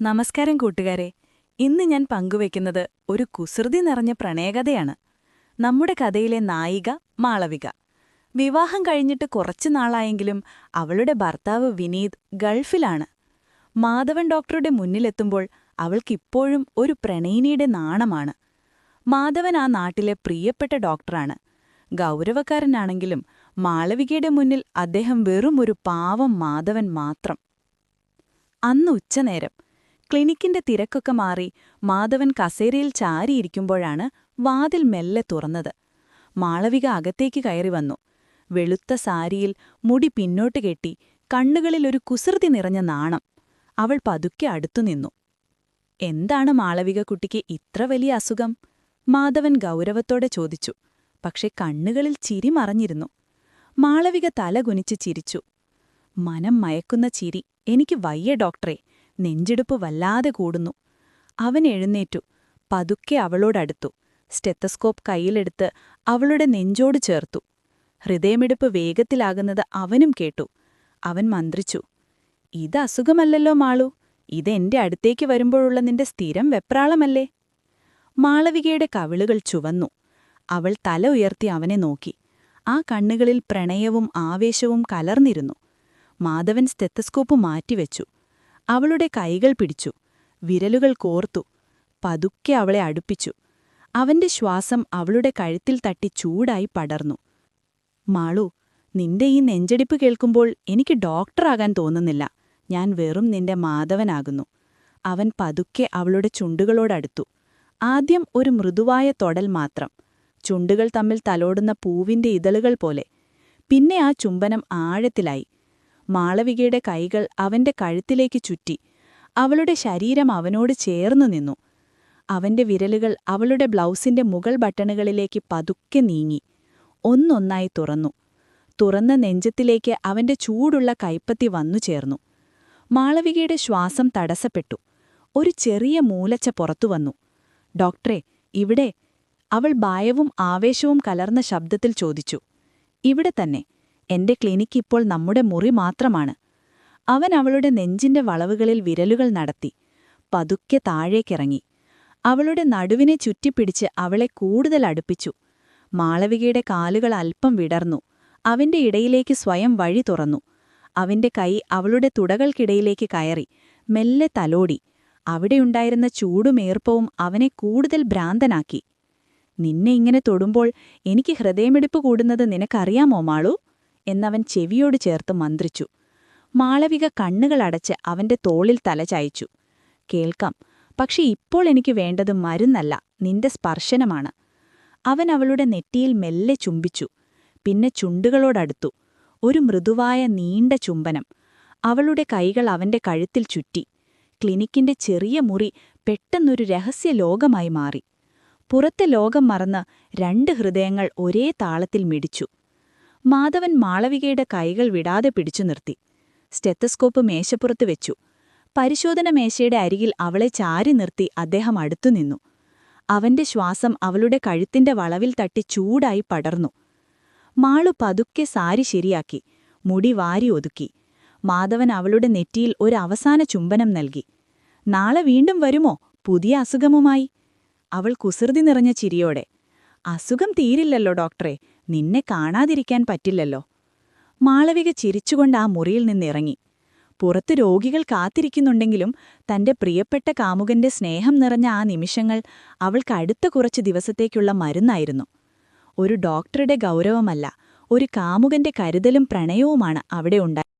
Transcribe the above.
നമസ്കാരം കൂട്ടുകാരെ. ഇന്ന് ഞാൻ പങ്കുവെക്കുന്നത് ഒരു കുസൃതി നിറഞ്ഞ പ്രണയകഥയാണ്. നമ്മുടെ കഥയിലെ നായിക മാളവിക. വിവാഹം കഴിഞ്ഞിട്ട് കുറച്ചു നാളായെങ്കിലും അവളുടെ ഭർത്താവ് വിനീത് ഗൾഫിലാണ്. മാധവൻ ഡോക്ടറുടെ മുന്നിലെത്തുമ്പോൾ അവൾക്കിപ്പോഴും ഒരു പ്രണയിനിയുടെ നാണമാണ്. മാധവൻ ആ നാട്ടിലെ പ്രിയപ്പെട്ട ഡോക്ടറാണ്. ഗൗരവക്കാരനാണെങ്കിലും മാളവികയുടെ മുന്നിൽ അദ്ദേഹം വെറും ഒരു പാവം മാധവൻ മാത്രം. അന്ന് ഉച്ചനേരം ക്ലിനിക്കിന്റെ തിരക്കൊക്കെ മാറി മാധവൻ കസേരയിൽ ചാരിയിരിക്കുമ്പോഴാണ് വാതിൽ മെല്ലെ തുറന്നത്. മാളവിക അകത്തേക്ക് കയറി വന്നു. വെളുത്ത സാരിയിൽ മുടി പിന്നോട്ട് കെട്ടി കണ്ണുകളിൽ ഒരു കുസൃതി നിറഞ്ഞ നാണം. അവൾ പതുക്കെ അടുത്തുനിന്നു എന്താണ് മാളവിക കുട്ടിക്ക് ഇത്ര വലിയ അസുഖം? മാധവൻ ഗൗരവത്തോടെ ചോദിച്ചു. പക്ഷെ കണ്ണുകളിൽ ചിരി മറഞ്ഞിരുന്നു. മാളവിക തലകുനിച്ച് ചിരിച്ചു. മനം മയക്കുന്ന ചിരി. എനിക്ക് വയ്യ ഡോക്ടറെ. നെഞ്ചിടുപ്പ് വല്ലാതെ കൂടുന്നു. അവൻ എഴുന്നേറ്റു. പതുക്കെ അവളോടടുത്തു. സ്റ്റെത്തസ്കോപ്പ് കയ്യിലെടുത്ത് അവളുടെ നെഞ്ചോട് ചേർത്തു. ഹൃദയമിടിപ്പ് വേഗത്തിലാകുന്നത് അവനും കേട്ടു. അവൻ മന്ത്രിച്ചു. ഇത് അസുഖമല്ലല്ലോ മാളു. ഇതെന്റെ അടുത്തേക്ക് വരുമ്പോഴുള്ള നിന്റെ സ്ഥിരം വെപ്രാളമല്ലേ? മാളവികയുടെ കവിളുകൾ ചുവന്നു. അവൾ തല ഉയർത്തി അവനെ നോക്കി. ആ കണ്ണുകളിൽ പ്രണയവും ആവേശവും കലർന്നിരുന്നു. മാധവൻ സ്റ്റെത്തസ്കോപ്പ് മാറ്റിവെച്ചു. അവളുടെ കൈകൾ പിടിച്ചു. വിരലുകൾ കോർത്തു. പതുക്കെ അവളെ അടുപ്പിച്ചു. അവന്റെ ശ്വാസം അവളുടെ കഴുത്തിൽ തട്ടി ചൂടായി പടർന്നു. മാളു നിന്റെ ഈ നെഞ്ചടിപ്പ് കേൾക്കുമ്പോൾ എനിക്ക് ഡോക്ടറാകാൻ തോന്നുന്നില്ല. ഞാൻ വെറും നിന്റെ മാധവനാകുന്നു. അവൻ പതുക്കെ അവളുടെ ചുണ്ടുകളോടടുത്തു. ആദ്യം ഒരു മൃദുവായ തൊടൽ മാത്രം. ചുണ്ടുകൾ തമ്മിൽ തലോടുന്ന പൂവിന്റെ ഇതളുകൾ പോലെ. പിന്നെ ആ ചുംബനം ആഴത്തിലായി. മാളവികയുടെ കൈകൾ അവന്റെ കഴുത്തിലേക്ക് ചുറ്റി. അവളുടെ ശരീരം അവനോട് ചേർന്നു നിന്നു. അവന്റെ വിരലുകൾ അവളുടെ ബ്ലൗസിന്റെ മുകൾ ബട്ടണുകളിലേക്ക് പതുക്കെ നീങ്ങി. ഒന്നൊന്നായി തുറന്നു. തുറന്ന നെഞ്ചത്തിലേക്ക് അവന്റെ ചൂടുള്ള കൈപ്പത്തി വന്നു ചേർന്നു. മാളവികയുടെ ശ്വാസം തടസ്സപ്പെട്ടു. ഒരു ചെറിയ മൂലച്ച പുറത്തുവന്നു ഡോക്ടറെ ഇവിടെ. അവൾ ഭയവും ആവേശവും കലർന്ന ശബ്ദത്തിൽ ചോദിച്ചു. ഇവിടെ തന്നെ. എന്റെ ക്ലിനിക്ക് ഇപ്പോൾ നമ്മുടെ മുറി മാത്രമാണ്. അവൻ അവളുടെ നെഞ്ചിന്റെ വളവുകളിൽ വിരലുകൾ നടത്തി. പതുക്കെ താഴേക്കിറങ്ങി. അവളുടെ നടുവിനെ ചുറ്റിപ്പിടിച്ച് അവളെ കൂടുതൽ അടുപ്പിച്ചു. മാളവികയുടെ കാലുകൾ അല്പം വിടർന്നു. അവന്റെ ഇടയിലേക്ക് സ്വയം വഴി തുറന്നു. അവന്റെ കൈ അവളുടെ തുടകൾക്കിടയിലേക്ക് കയറി. മെല്ലെ തലോടി. അവിടെയുണ്ടായിരുന്ന ചൂടുമേർപ്പവും അവനെ കൂടുതൽ ഭ്രാന്തനാക്കി. നിന്നെ ഇങ്ങനെ തൊടുമ്പോൾ എനിക്ക് ഹൃദയമിടിപ്പ് കൂടുന്നത് നിനക്കറിയാമോ മാളു? എന്നവൻ ചെവിയോട് ചേർത്ത് മന്ത്രിച്ചു. മാളവിക കണ്ണുകളടച്ച് അവന്റെ തോളിൽ തലചായിച്ചു കേൾക്കാം പക്ഷെ ഇപ്പോൾ എനിക്ക് വേണ്ടത് മരുന്നല്ല നിന്റെ സ്പർശനമാണ്. അവൻ അവളുടെ നെറ്റിയിൽ മെല്ലെ ചുംബിച്ചു. പിന്നെ ചുണ്ടുകളോടടുത്തു. ഒരു മൃദുവായ നീണ്ട ചുംബനം. അവളുടെ കൈകൾ അവന്റെ കഴുത്തിൽ ചുറ്റി. ക്ലിനിക്കിന്റെ ചെറിയ മുറി പെട്ടെന്നൊരു രഹസ്യ ലോകമായി മാറി. പുറത്തെ ലോകം മറന്ന് രണ്ട് ഹൃദയങ്ങൾ ഒരേ താളത്തിൽ മിടിച്ചു. മാധവൻ മാളവികയുടെ കൈകൾ വിടാതെ പിടിച്ചു നിർത്തി. സ്റ്റെത്തസ്കോപ്പ് മേശപ്പുറത്ത് വെച്ചു. പരിശോധന മേശയുടെ അരികിൽ അവളെ ചാരി നിർത്തി അദ്ദേഹം അടുത്തുനിന്നു അവന്റെ ശ്വാസം അവളുടെ കഴുത്തിന്റെ വളവിൽ തട്ടി ചൂടായി പടർന്നു. മാളു പതുക്കെ സാരി ശരിയാക്കി. മുടി വാരി ഒതുക്കി. മാധവൻ അവളുടെ നെറ്റിയിൽ ഒരു അവസാന ചുംബനം നൽകി. നാളെ വീണ്ടും വരുമോ? പുതിയ അസുഖമുമായി? അവൾ കുസൃതി നിറഞ്ഞ ചിരിയോടെ. അസുഖം തീരില്ലല്ലോ ഡോക്ടറെ. നിന്നെ കാണാതിരിക്കാൻ പറ്റില്ലല്ലോ. മാളവിക ചിരിച്ചുകൊണ്ട് ആ മുറിയിൽ നിന്നിറങ്ങി. പുറത്ത് രോഗികൾ കാത്തിരിക്കുന്നുണ്ടെങ്കിലും തന്റെ പ്രിയപ്പെട്ട കാമുകന്റെ സ്നേഹം നിറഞ്ഞ ആ നിമിഷങ്ങൾ അവൾക്ക് അടുത്ത കുറച്ച് ദിവസത്തേക്കുള്ള മരുന്നായിരുന്നു. ഒരു ഡോക്ടറുടെ ഗൗരവമല്ല ഒരു കാമുകന്റെ കരുതലും പ്രണയവുമാണ് അവിടെ ഉണ്ടായി